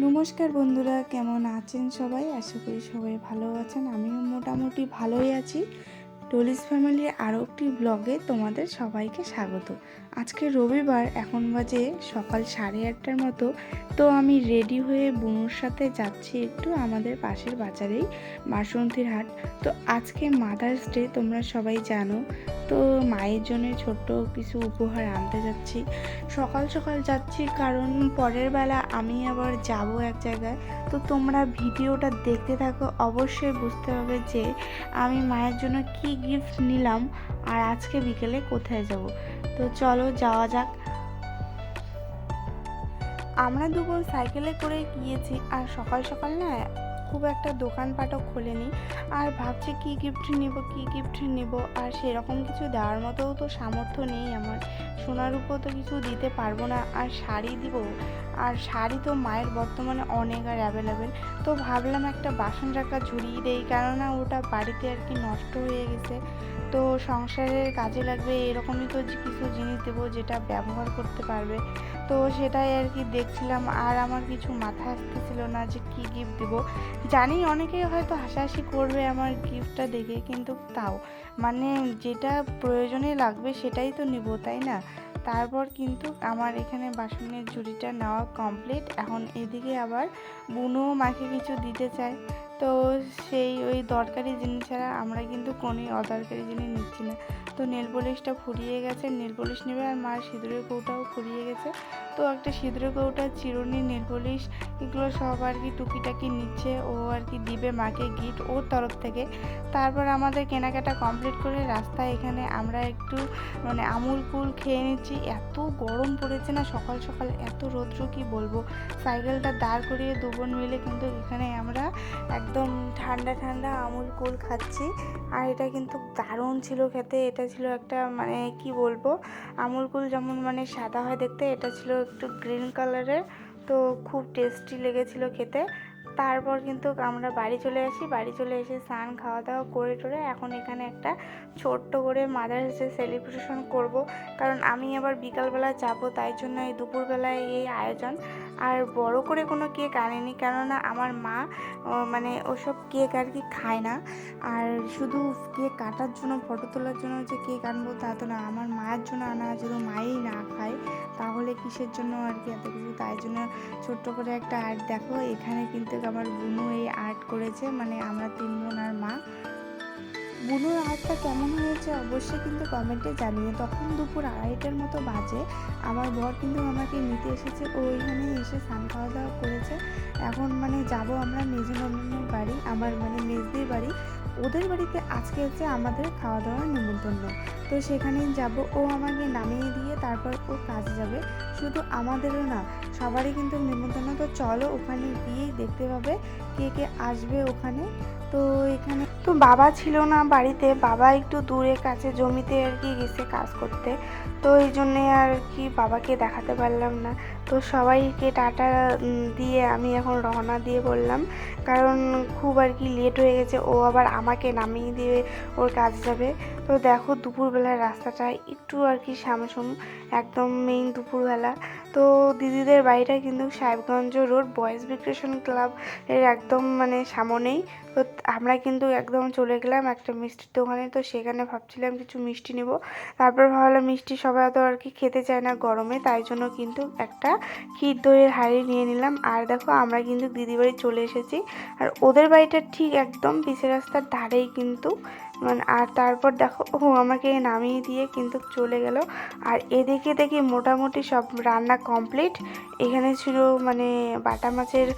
নমস্কার বন্ধুরা কেমন আছেন সবাই? আশা করি সবাই ভালো আছেন। আমিও মোটামুটি ভালোই আছি। টলিস ফ্যামিলির আরও একটি ব্লগে তোমাদের সবাইকে স্বাগত। আজকে রবিবার, এখন বাজে সকাল সাড়ে আটটার মতো। তো আমি রেডি হয়ে বুনুর সাথে যাচ্ছি একটু আমাদের পাশের বাজারেই, বাসন্তীর হাট। তো আজকে মাদার্স ডে তোমরা সবাই জানো। তো মায়ের জন্য ছোট্ট কিছু উপহার আনতে যাচ্ছি। সকাল সকাল যাচ্ছি কারণ পরের বেলা আমি আবার যাব এক জায়গায়। তো তোমরা ভিডিওটা দেখতে থাকো, অবশ্যই বুঝতে হবে যে আমি মায়ের জন্য কি গিফট নিলাম, আর আজকে বিকেলে কোথায় যাব? তো চলো যাওয়া যাক। আমরা দুপুর সাইকেলে করে গিয়েছি, আর সকাল সকাল না খুব একটা দোকানপাটও খোলেনি। আর ভাবছি কি গিফট নিব, কি গিফট নিব, আর সেরকম কিছু দেওয়ার মতোও তো সামর্থ্য নেই আমার। সোনার উপর তো কিছু দিতে পারব না, আর শাড়ি দিব। আর শাড়ি তো মায়ের বর্তমানে অনেক আর অ্যাভেলেবেল তো ভাবলাম একটা বাসন রাখা ঝুড়িয়ে দেই, কেননা ওটা বাড়িতে আর কি নষ্ট হয়ে গেছে। তো সংসারের কাজে লাগবে এরকমই তো কিছু জিনিস দেবো যেটা ব্যবহার করতে পারবে। তো সেটাই আর কি দেখছিলাম। আর আমার কিছু মাথায় আসতেছিল না যে কি গিফট দেবো। জানি অনেকেই হয়তো হাসাহাসি করবে আমার গিফটটা দেখে, কিন্তু তাও। মানে যেটা প্রয়োজনে লাগবে সেটাই তো নেব, তাই না? তারপর কিন্তু আমার এখানে বাসনের ঝুড়িটা নেওয়া কমপ্লিট এখন এদিকে আবার বুনো মাকে কিছু দিতে চায়। তো সেই ওই দরকারি জিনিস ছাড়া আমরা কিন্তু কোনোই অদরকারি জিনিস নিচ্ছি না। তো নেল পলিশটা ফুরিয়ে গেছে, নেল পলিশ নেবে আর মার সিঁদুরের কৌটাও ফুরিয়ে গেছে। তো একটা সিঁদুরের কৌটা, চিরুনি, নেল পলিশ এগুলো সব আর কি টুকিটাকি নিচ্ছে, ও আর কি দিবে মাকে গিফট ওর তরফ থেকে। তারপর আমাদের কেনাকাটা কমপ্লিট করে রাস্তায় এখানে আমরা একটু মানে আমুল কুল খেয়ে নিচ্ছি। এত গরম পড়েছে না সকাল সকাল, এত রৌদ্র কি বলব? সাইকেলটা দাঁড় করিয়ে দুবোন মিলে কিন্তু এখানে আমরা একদম ঠান্ডা ঠান্ডা আমুল কুল খাচ্ছি। আর এটা কিন্তু দারুণ ছিল খেতে। এটা ছিল একটা মানে কি বলব? আমুল কুল যেমন মানে সাদা হয় দেখতে, এটা ছিল একটু গ্রিন কালারের। তো খুব টেস্টি লেগেছিল খেতে। তারপর কিন্তু আমরা বাড়ি চলে আসি। বাড়ি চলে এসে স্নান খাওয়া দাওয়া করে টোরে এখন এখানে একটা ছোট্ট করে মাদার্স ডে সেলিব্রেশন করব। কারণ আমি আবার বিকালবেলা যাব, তাই জন্য এই দুপুরবেলায় এই আয়োজন। আর বড় করে কোনো কেক আনেনি কেননা আমার মা মানে ওসব কেক আর কি খায় না। আর শুধু কেক কাটার জন্য, ফটো তোলার জন্য যে কেক আনব তা তো না, আমার মায়ের জন্য আনা যদি মাই না খায়। তাহলে কিসের জন্য আর কি এত কিছু? তাই জন্য ছোট্ট করে একটা আর্ট দেখো। এখানে কিন্তু আমার বুনু এই আর্ট করেছে মানে আমরা তিন বোন আর মা। বুনুর আর্টটা কেমন হয়েছে অবশ্যই কিন্তু কমেন্টে জানিয়ে তখন দুপুর আড়াইটার মতো বাজে। আমার বর কিন্তু আমাকে নিতে এসেছে। ও ওইখানে এসে স্নান খাওয়া দাওয়া করেছে। এখন মানে যাব আমরা মেজে নন্দনের বাড়ি, আমার মানে মেজদির বাড়ি। ওদের বাড়িতে আজকে হচ্ছে আমাদের খাওয়া দাওয়ার নিমন্ত্রণ। তো সেখানেই যাব। ও আমাকে নামিয়ে দিয়ে তারপর ও কাজে যাবে। শুধু আমাদেরও না, সবারই কিন্তু নিমন্ত্রণ। তো চলো ওখানে গিয়েই দেখতে পাবে কে কে আসবে ওখানে। তো এখানে তো বাবা ছিল না বাড়িতে, বাবা একটু দূরে কাছে জমিতে আর কি গেছে কাজ করতে। তো এই জন্যে আর কি বাবাকে দেখাতে পারলাম না। তো সবাইকে টাটা দিয়ে আমি এখন রওনা দিয়ে বললাম। কারণ খুব আর কি লেট হয়ে গেছে, ও আবার আমাকে নামিয়ে দিয়ে ওর কাজ যাবে। তো দেখো দুপুরবেলার রাস্তাটা একটু আর কি সামসুম, একদম মেইন দুপুরবেলা। তো দিদিদের বাড়িটা কিন্তু Sahebganj road boys recreation club এর একদম মানে সামনেই। তো আমরা কিন্তু একদম চলে গেলাম একটা মিষ্টির দোকানে। তো সেখানে ভাবছিলাম কিছু মিষ্টি নেব। তারপর ভাবলাম মিষ্টি সবাই তো আর কি খেতে চায় না গরমে। তাই জন্য কিন্তু একটা ক্ষীর দইয়ের হাঁড়ি নিয়ে নিলাম। আর দেখো আমরা কিন্তু দিদি বাড়ি চলে এসেছি। আর ওদের বাড়িটা ঠিক একদম পিসের রাস্তার ধারেই কিন্তু মানে আর তারপর দেখো, ও আমাকে নামিয়ে দিয়ে কিন্তু চলে গেল। আর এদিকে দেখি মোটামুটি সব রান্না কমপ্লিট। এখানে ছিল মানে বাটা মাছের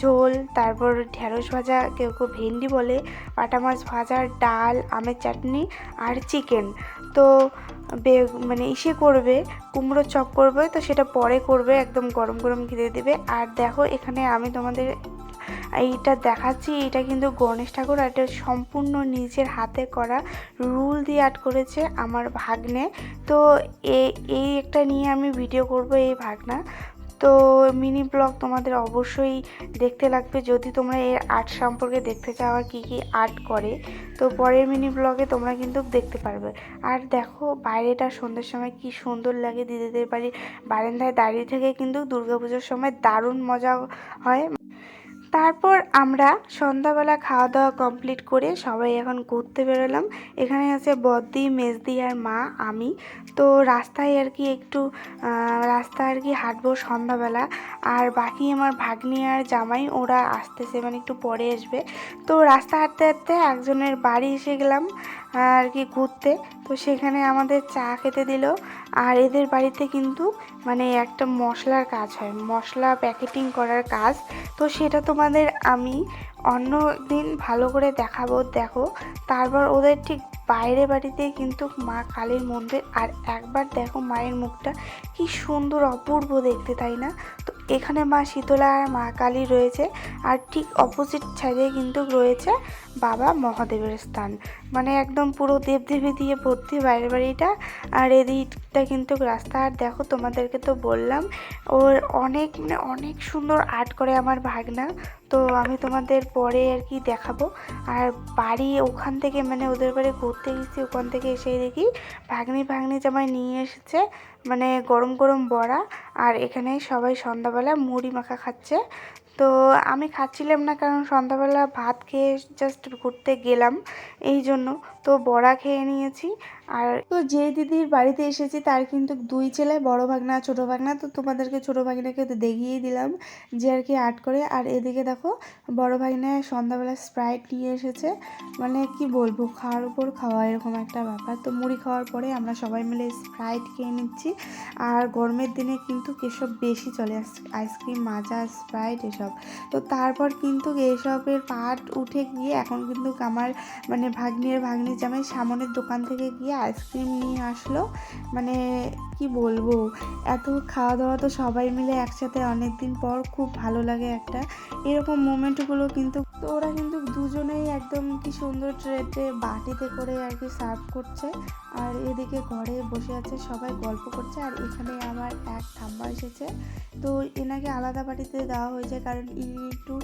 ঝোল, তারপর ঢ্যাঁড়স ভাজা, কেউ কেউ ভেন্ডি বলে, বাটা মাছ ভাজা, ডাল, আমের চাটনি আর চিকেন। তো বে মানে ইসে করবে, কুমড়ো চপ করবে, তো সেটা পরে করবে, একদম গরম গরম খেতে দেবে। আর দেখো এখানে আমি তোমাদের এইটা দেখাচ্ছি এটা কিন্তু গণেশ ঠাকুর আর এটা সম্পূর্ণ নিজের হাতে করা রুল দিয়ে আর্ট করেছে আমার ভাগ্নে। তো এই একটা নিয়ে আমি ভিডিও করব এই ভাগনা। তো মিনি ব্লগ তোমাদের অবশ্যই দেখতে লাগবে, যদি তোমরা এর আর্ট সম্পর্কে দেখতে চাও আর কী কী আর্ট করে, তো পরের মিনি ব্লগে তোমরা কিন্তু দেখতে পারবে। আর দেখো বাইরেটা সন্ধ্যের সময় কি সুন্দর লাগে দিদিদের বাড়ির বারান্দায় দাঁড়িয়ে থেকে কিন্তু দুর্গাপুজোর সময় দারুণ মজা হয়। তারপর আমরা সন্ধ্যাবেলা খাওয়া দাওয়া কমপ্লিট করে সবাই এখন ঘুরতে বেরোলাম। এখানে আছে বদ্দি, মেজদি আর মা, আমি। তো রাস্তায় আর কি একটু রাস্তায় আর কি হাঁটবো সন্ধ্যাবেলা। আর বাকি আমার ভাগ্নি আর জামাই, ওরা আসতেছে মানে একটু পরে আসবে। তো রাস্তা হাঁটতে হাঁটতে একজনের বাড়ি এসে গেলাম আর কি ঘুরতে। তো সেখানে আমাদের চা খেতে দিল। আর এদের বাড়িতে কিন্তু মানে একটা মশলার কাজ হয়। মশলা প্যাকেটিং করার কাজ। তো সেটা তোমাদের আমি অন্য দিন ভালো করে দেখাবো, দেখো। তারপর ওদের ঠিক বাইরে বাড়িতে কিন্তু মা কালীর মন্দির, আর একবার দেখো মায়ের মুখটা কি সুন্দর অপূর্ব দেখতে, তাই না? তো এখানে মা শীতলা আর মা কালী রয়েছে, আর ঠিক অপোজিট সাইডে কিন্তু রয়েছে বাবা মহাদেবের স্থান। মানে একদম পুরো দেবদেবী দিয়ে ভর্তি বাইরের বাড়িটা। আর এদিকটা কিন্তু রাস্তা। আর দেখো, তোমাদেরকে তো বললাম, ওর অনেক মানে অনেক সুন্দর আর্ট করে আমার ভাগনা। তো আমি তোমাদের পরে আর কি দেখাবো। আর বাড়ি ওখান থেকে মানে ওদের বাড়ি ঘুরতে গেছি, ওখান থেকে এসে দেখি ভাগ্নি ভাগ্নি জামাই নিয়ে এসেছে মানে গরম গরম বড়া। আর এখানে সবাই সন্ধ্যাবেলা মুড়ি মাখা খাচ্ছে। তো আমি খাচ্ছিলাম না কারণ সন্ধ্যাবেলা ভাত খেয়ে জাস্ট ঘুরতে গেলাম এই জন্য তো বড়া খেয়ে নিয়েছি। আর তো যে দিদির বাড়িতে এসেছি, তার কিন্তু দুই ছেলে, বড় ভাগনা, ছোট ভাগনা। তো তোমাদেরকে ছোট ভাগনাকে তো দেখিয়ে দিলাম যে আর কি আর্ট করে। আর এদিকে দেখো, বড় ভাগনা সন্ধ্যাবেলা স্প্রাইট নিয়ে এসেছে। মানে কি বলব, খাওয়ার উপর খাওয়া এরকম একটা ব্যাপার। তো মুড়ি খাওয়ার পরে আমরা সবাই মিলে স্প্রাইট খেয়ে নিচ্ছি। আর গরমের দিনে কিন্তু এসব বেশি চলে আইসক্রিম, মাজা স্প্রাইট এসব। তো তারপর কিন্তু এসবের পাট উঠে গিয়ে এখন কিন্তু আমার মানে ভাগ্নি আর ভাগ্নি জামাই সামনের দোকান থেকে গিয়ে আইসক্রিম নিয়ে আসলো। মানে কি বলব? এত খাওয়া দাওয়া তো সবাই মিলে একসাথে অনেক দিন পর খুব ভালো লাগে একটা। এরকম মোমেন্টগুলো কিন্তু তো ওরা কিন্তু দুজনেই একদম কি সুন্দর ট্রেতে বাটিতে করে আর কি সার্ভ করছে। আর এদিকে ঘরে বসে আছে সবাই গল্প করছে আর এখানে আমার এক ঠাম্মা এসেছে। তো এনাকে আলাদা বাটিতে দেওয়া হয়েছে কারণ ইনি একটু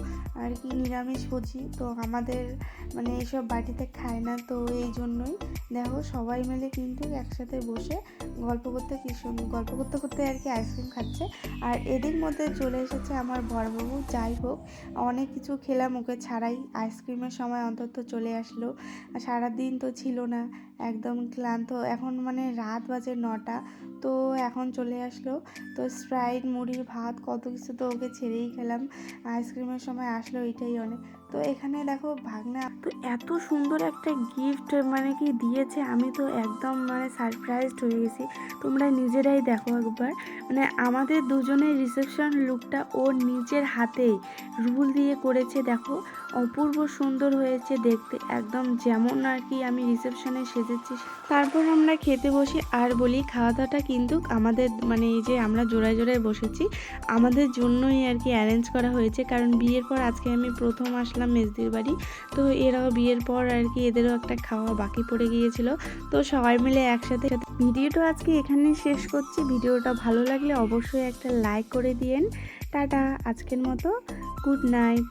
আর কি নিরামিষ বুঝি তো আমাদের মানে এইসব বাটিতে খায় না, তো এই জন্যই। দেখো সবাই মিলে কিন্তু একসাথে বসে গল্প করতে কি গল্প করতে করতে আর কি আইসক্রিম খাচ্ছে। আর এদের মধ্যে চলে এসেছে আমার বড়বাবু। যাই হোক, অনেক কিছু খেলাম, ওকে ছাড়াই আইসক্রিমের সময় অন্তত চলে আসলো। সারাদিন তো ছিল না। একদম ক্লান্ত। এখন মানে রাত বাজে নটা, তো এখন চলে আসলো। তো স্প্রাইট মুড়ি ভাত, কত কিছু তো ওকে ছেড়েই খেলাম। আইসক্রিমের সময় আসলো এটাই অনেক। তো এখানে দেখো ভাগনা তো এত সুন্দর একটা গিফট মানে কি দিয়েছে, আমি তো একদম মানে সারপ্রাইজড হয়ে গেছি। তোমরা নিজেরাই দেখো একবার। মানে আমাদের দুজনের রিসেপশন লুকটা ওর নিজের হাতেই রুল দিয়ে করেছে, দেখো। অপূর্ব সুন্দর হয়েছে দেখতে, একদম যেমন আর কি আমি রিসেপশনে সেজেছি তারপর আমরা খেতে বসি, আর বলি খাওয়া দাওয়াটা কিন্তু আমাদের মানে এই যে আমরা জোড়ায় জোড়ায় বসেছি, আমাদের জন্যই আর কি অ্যারেঞ্জ করা হয়েছে। কারণ বিয়ের পর আজকে আমি প্রথম আসলাম মেজদির বাড়ি, তো এরাও বিয়ের পর আর কি এদেরও একটা খাওয়া বাকি পড়ে গিয়েছিল। তো সবাই মিলে একসাথে ভিডিওটা আজকে এখানে শেষ করছি। ভিডিওটা ভালো লাগলে অবশ্যই একটা লাইক করে দিয়েন। টাটা, আজকের মতো গুড নাইট